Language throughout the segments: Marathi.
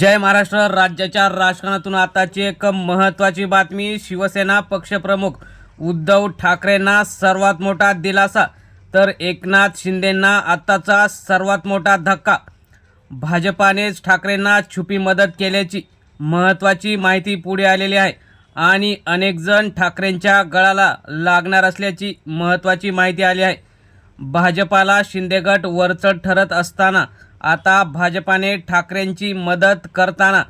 जय महाराष्ट्र राज्याच्या राजकारणातून आताची एक महत्त्वाची बातमी शिवसेना पक्षप्रमुख उद्धव ठाकरेंना सर्वात मोठा दिलासा. तर एकनाथ शिंदेंना आत्ताचा सर्वात मोठा धक्का. भाजपानेच ठाकरेंना छुपी मदत केल्याची महत्त्वाची माहिती पुढे आलेली आहे. आणि अनेकजण ठाकरेंच्या गळाला लागणार असल्याची महत्त्वाची माहिती आली आहे. भाजपाला शिंदेगट वरचढ ठरत असताना आता भाजपाने ठाकरेंची मदत करताना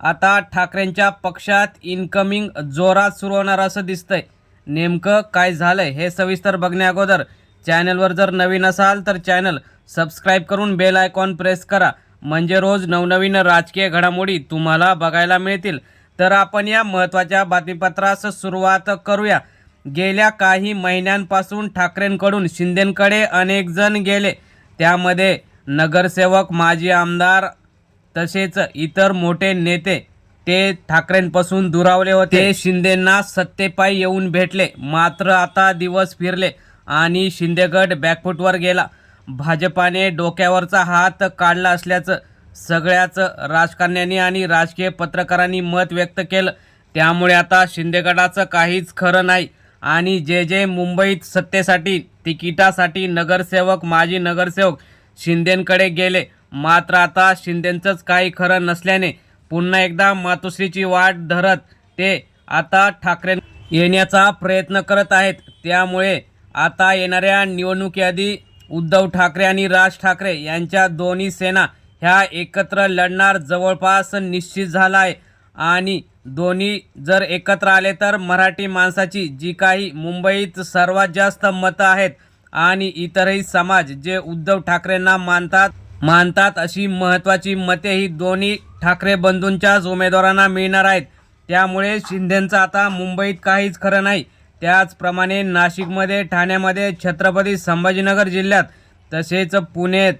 आता ठाकरेंच्या पक्षात इनकमिंग जोरात सुरू होणार असं दिसतंय. नेमकं काय झालंय हे सविस्तर बघण्या अगोदर. चॅनलवर जर नवीन असाल तर चॅनल सबस्क्राईब करून बेल आयकॉन प्रेस करा. म्हणजे रोज नवनवीन राजकीय घडामोडी तुम्हाला बघायला मिळतील. तर आपण या महत्त्वाच्या बातमीपत्रास सुरुवात करूया. गेल्या काही महिन्यांपासून ठाकरेंकडून शिंदेंकडे अनेक जण गेले. त्यामध्ये नगरसेवक माजी आमदार तसेच इतर मोठे नेते ते ठाकरेंपासून दुरावले होते. ते शिंदेंना सत्तेपायी येऊन भेटले. मात्र आता दिवस फिरले आणि शिंदेगड बॅकफुटवर गेला. भाजपाने डोक्यावरचा हात काढला असल्याचं सगळ्याच राजकारण्यांनी आणि राजकीय पत्रकारांनी मत व्यक्त केलं. त्यामुळे आता शिंदेगडाचं काहीच खरं नाही. आणि जे जे मुंबईत सत्तेसाठी तिकिटासाठी नगरसेवक माजी नगरसेवक शिंदेंकडे गेले. मात्र आता शिंदेंचंच काही खरं नसल्याने पुन्हा एकदा मातोश्रीची वाट धरत ते आता ठाकरे येण्याचा प्रयत्न करत आहेत. त्यामुळे आता येणाऱ्या निवडणुकीआधी उद्धव ठाकरे आणि राज ठाकरे यांच्या दोन्ही सेना ह्या एकत्र लढणार जवळपास निश्चित झाला आहे आणि दोन्ही जर एकत्र आले तर मराठी माणसाची जी काही मुंबईत सर्वात जास्त मतं आहेत आणि इतरही समाज जे उद्धव ठाकरेंना मानतात मानतात अशी महत्त्वाची मते ही दोन्ही ठाकरे बंधूंच्याच उमेदवारांना मिळणार आहेत. त्यामुळे शिंदेंचं आता मुंबईत काहीच खरं नाही. त्याचप्रमाणे नाशिकमध्ये ठाण्यामध्ये छत्रपती संभाजीनगर जिल्ह्यात तसेच पुण्यात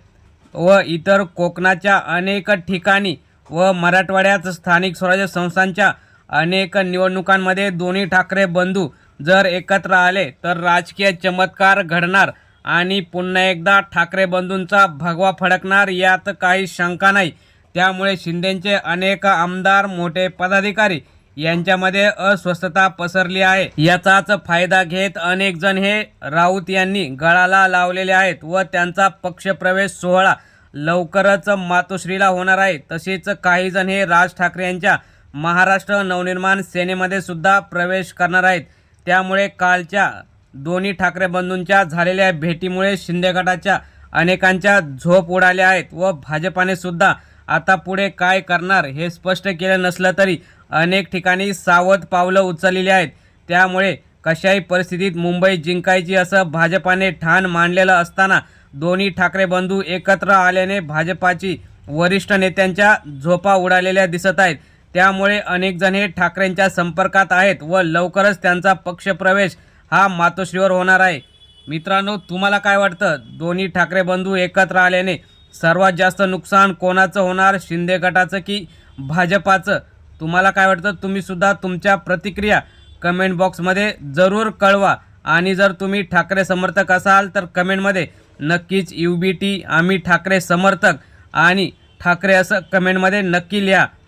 व इतर कोकणाच्या अनेक ठिकाणी व मराठवाड्यात स्थानिक स्वराज्य संस्थांच्या अनेक निवडणुकांमध्ये दोन्ही ठाकरे बंधू जर एकत्र आले तर राजकीय चमत्कार घडणार आणि पुन्हा एकदा ठाकरे बंधूंचा भगवा फडकणार यात काही शंका नाही. त्यामुळे शिंदेचे अनेक आमदार मोठे पदाधिकारी यांच्यामध्ये अस्वस्थता पसरली आहे. याचाच फायदा घेत अनेक जण हे राऊत यांनी गळाला लावलेले आहेत व त्यांचा पक्षप्रवेश सोहळा लवकरच मातोश्रीला होणार आहे. तसेच काही जण हे राज ठाकरे यांच्या महाराष्ट्र नवनिर्माण सेनेमध्ये सुद्धा प्रवेश करणार आहेत. त्यामुळे कालच्या दोन्ही ठाकरे बंधूंच्या झालेल्या भेटीमुळे शिंदे गटाच्या अनेकांच्या झोप उडाल्या आहेत व भाजपाने सुद्धा आता पुढे काय करणार हे स्पष्ट केलं नसलं तरी अनेक ठिकाणी सावध पावलं उचललेली आहेत. त्यामुळे कशाही परिस्थितीत मुंबई जिंकायची असं भाजपाने ठाण मांडलेलं असताना दोन्ही ठाकरे बंधू एकत्र आल्याने भाजपाची वरिष्ठ नेत्यांच्या झोपा उडालेल्या दिसत आहेत. त्यामुळे अनेक जण हे ठाकरेंच्या संपर्कात आहेत व लवकरच त्यांचा पक्षप्रवेश हा मातोश्रीवर होणार आहे. मित्रांनो तुम्हाला काय वाटतं? दोन्ही ठाकरे बंधू एकत्र आल्याने सर्वात जास्त नुकसान कोणाचं होणार? शिंदे गटाचं की भाजपाचं? तुम्हाला काय वाटतं? तुम्हीसुद्धा तुमच्या प्रतिक्रिया कमेंट बॉक्समध्ये जरूर कळवा. आणि जर तुम्ही ठाकरे समर्थक असाल तर कमेंटमध्ये नक्कीच यू बी टी आम्ही ठाकरे समर्थक आणि ठाकरे असं कमेंटमध्ये नक्की लिहा.